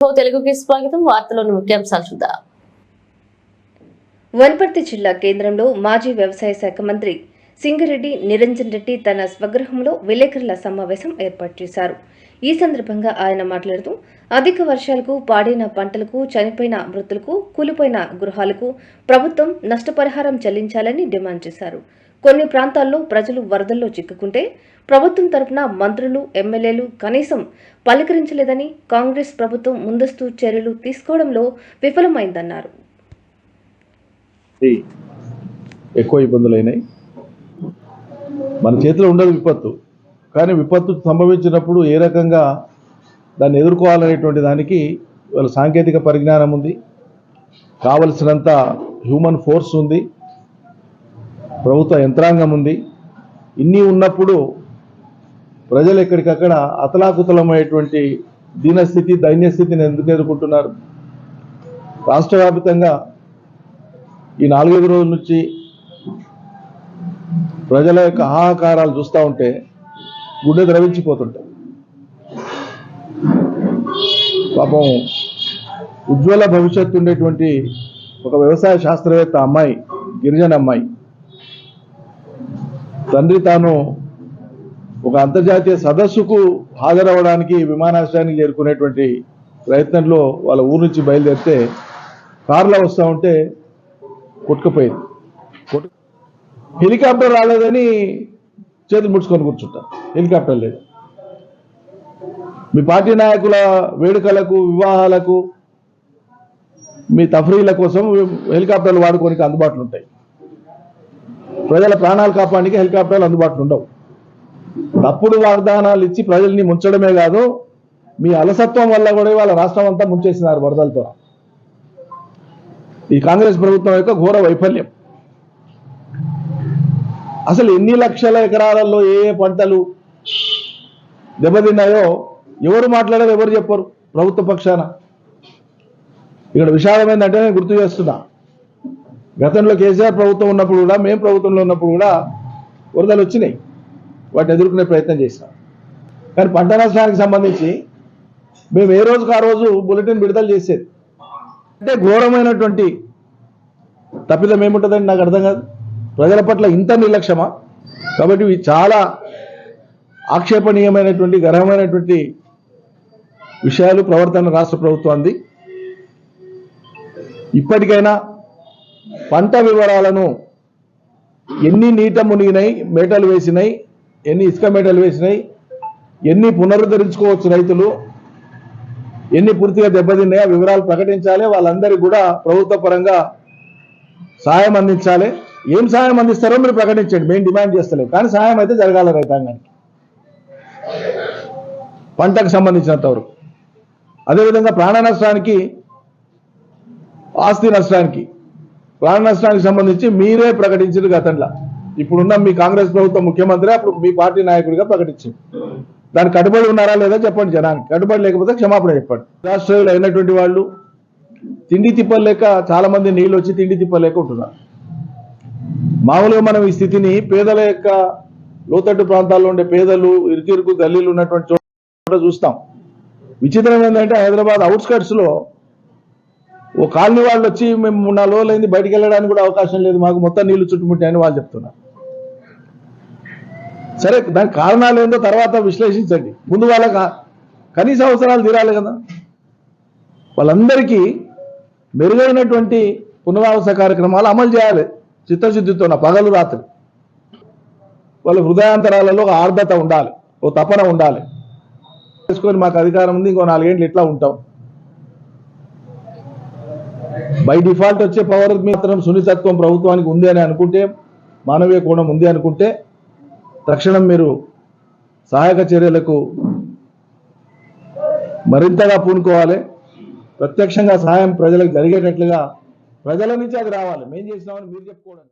తెలుగుకి స్వాగతం వార్తలోని ముఖ్యాంశాలు చూద్దాం. వనపర్తి జిల్లా కేంద్రంలో మాజీ వ్యవసాయ శాఖ మంత్రి సింగరెడ్డి నిరంజన్ రెడ్డి తన స్వగృహంలో విలేకరుల సమావేశం ఏర్పాటు చేశారు. ఈ సందర్భంగా ఆయన మాట్లాడుతూ అధిక వర్షాలకు పాడైన పంటలకు చనిపోయిన మృతులకు కూలిపోయిన గృహాలకు ప్రభుత్వం నష్టపరిహారం చెల్లించాలని డిమాండ్ చేశారు. కొన్ని ప్రాంతాల్లో ప్రజలు వరదల్లో చిక్కుకుంటే ప్రభుత్వం తరపున మంత్రులు ఎమ్మెల్యేలు కనీసం పలకరించలేదని కాంగ్రెస్ ప్రభుత్వం ముందస్తు చర్యలు తీసుకోవడంలో విఫలమైందన్నారు. ఈ ఎక్కువ ఇబ్బందులైనాయి మన చేతిలో ఉండదు విపత్తు. కానీ విపత్తు సంభవించినప్పుడు ఏ రకంగా దాన్ని ఎదుర్కోవాలనేటువంటి దానికి వాళ్ళ సాంకేతిక పరిజ్ఞానం ఉంది. కావలసినంత హ్యూమన్ ఫోర్స్ ఉంది. ప్రభుత్వ యంత్రాంగం ఉంది. ఇన్ని ఉన్నప్పుడు ప్రజలు ఎక్కడికక్కడ అతలాకుతలమైనటువంటి దీనస్థితి దైన్యస్థితిని ఎందుకు ఎదుర్కొంటున్నారు? రాష్ట్ర వ్యాప్తంగా ఈ నాలుగైదు రోజుల నుంచి ప్రజల యొక్క హాహాకారాలు చూస్తూ ఉంటే గుండె ద్రవించిపోతుంటాయి. పాపం ఉజ్వల భవిష్యత్తు ఉండేటువంటి ఒక వ్యవసాయ శాస్త్రవేత్త అమ్మాయి గిరిజన అమ్మాయి. తండ్రి తాను ఒక అంతర్జాతీయ సదస్సుకు హాజరవడానికి విమానాశ్రయానికి చేరుకునేటువంటి ప్రయత్నంలో వాళ్ళ ఊరు నుంచి బయలుదేరితే కారులో వస్తూ ఉంటే కొట్టుకుపోయింది. కొట్టు హెలికాప్టర్ రాలేదని చేతులు ముడుచుకొని కూర్చుంటారు హెలికాప్టర్ లేదు. మీ పార్టీ నాయకుల వేడుకలకు వివాహాలకు మీ తఫరీల కోసం హెలికాప్టర్లు వాడుకోనికి అందుబాటులో ఉంటాయి. ప్రజల ప్రాణాలు కాపాడానికి హెలికాప్టర్లు అందుబాటులో ఉండవు. తప్పుడు వాగ్దానాలు ఇచ్చి ప్రజల్ని ముంచడమే కాదు మీ అలసత్వం వల్ల కూడా వాళ్ళ రాష్ట్రం అంతా ముంచేసినారు వరదలతో. ఈ కాంగ్రెస్ ప్రభుత్వం యొక్క ఘోర వైఫల్యం. అసలు ఎన్ని లక్షల ఎకరాలలో ఏ ఏ పంటలు దెబ్బతిన్నాయో ఎవరు మాట్లాడారు ఎవరు చెప్పరు ప్రభుత్వ పక్షాన. ఇక్కడ విషాదం ఏంటంటే నేను గుర్తు చేస్తున్నా. గతంలో కేసీఆర్ ప్రభుత్వం ఉన్నప్పుడు కూడా మేము ప్రభుత్వంలో ఉన్నప్పుడు కూడా వరదలు వచ్చినాయి. వాటిని ఎదుర్కొనే ప్రయత్నం చేసినాం కానీ పంట నష్టానికి సంబంధించి మేము ఏ రోజుకు ఆ రోజు బులెటిన్ విడుదల చేసేది? అంటే ఘోరమైనటువంటి తప్పిదం ఏముంటుందని నాకు అర్థం కాదు. ప్రజల పట్ల ఇంత నిర్లక్ష్యమా? కాబట్టి ఇవి చాలా ఆక్షేపణీయమైనటువంటి గర్వమైనటువంటి విషయాలు ప్రవర్తన రాష్ట్ర ప్రభుత్వాన్ని ఇప్పటికైనా పంట వివరాలను ఎన్ని నీట మునిగినాయి మేటలు వేసినాయి ఎన్ని ఇసుక మేటలు వేసినాయి ఎన్ని పునరుద్ధరించుకోవచ్చు రైతులు ఎన్ని పూర్తిగా దెబ్బతిన్నాయో వివరాలు ప్రకటించాలి. వాళ్ళందరికీ కూడా ప్రభుత్వ పరంగా సాయం అందించాలి. ఏం సాయం అందిస్తారో మీరు ప్రకటించండి. మేము డిమాండ్ చేస్తలేము కానీ సాయం అయితే జరగాలి రైతాంగానికి. పంటకు సంబంధించినంత వరకు. అదేవిధంగా ప్రాణ నష్టానికి ఆస్తి నష్టానికి ప్రాణ నష్టానికి సంబంధించి మీరే ప్రకటించారు గతంలో. ఇప్పుడున్న మీ కాంగ్రెస్ ప్రభుత్వం ముఖ్యమంత్రి అప్పుడు మీ పార్టీ నాయకుడిగా ప్రకటించారు దానికి కట్టుబడి ఉన్నారా లేదా చెప్పండి జనానికి. కట్టుబడి లేకపోతే క్షమాపణ చెప్పండి. రాష్ట్రాలు అయినటువంటి వాళ్ళు తిండి తిప్పలేక చాలా మంది నీళ్ళు వచ్చి తిండి తిప్పలేక ఉంటున్నారు. మామూలుగా మనం ఈ స్థితిని పేదల యొక్క లోతట్టు ప్రాంతాల్లో ఉండే పేదలు ఇరుకిరుకు గల్లీలు ఉన్నటువంటి చోట చూస్తాం. విచిత్రం ఏంటంటే హైదరాబాద్ అవుట్స్కట్స్లో ఓ కాలనీ వాళ్ళు వచ్చి మేము మూడు నాలుగు రోజులు బయటికి వెళ్ళడానికి కూడా అవకాశం లేదు మాకు మొత్తం నీళ్ళు చుట్టుముట్టాయని వాళ్ళు చెప్తున్నారు. సరే దానికి కారణాలు ఏందో తర్వాత విశ్లేషించండి. ముందు వాళ్ళకి కనీస అవసరాలు తీరాలి కదా. వాళ్ళందరికీ మెరుగైనటువంటి పునరావాస కార్యక్రమాలు అమలు చేయాలి చిత్తశుద్ధితో పగలు రాత్రి. వాళ్ళ హృదయాంతరాలలో ఒక ఆర్ద్రత ఉండాలి ఓ తపన ఉండాలి. చేసుకొని మాకు అధికారం ఉంది ఇంకో నాలుగేంట్లు ఇట్లా ఉంటాం. బై డిఫాల్ట్ వచ్చే పవర్ మాత్రం సున్నితత్వం ప్రభుత్వానికి ఉంది అని అనుకుంటే మానవీయ కోణం ఉంది అనుకుంటే తక్షణం మీరు సహాయక చర్యలకు మరింతగా పూనుకోవాలి. ప్రత్యక్షంగా సహాయం ప్రజలకు జరిగేటట్లుగా ప్రజల నుంచి అది రావాలి. మేం చేసినామని మీరు చెప్పుకోవడం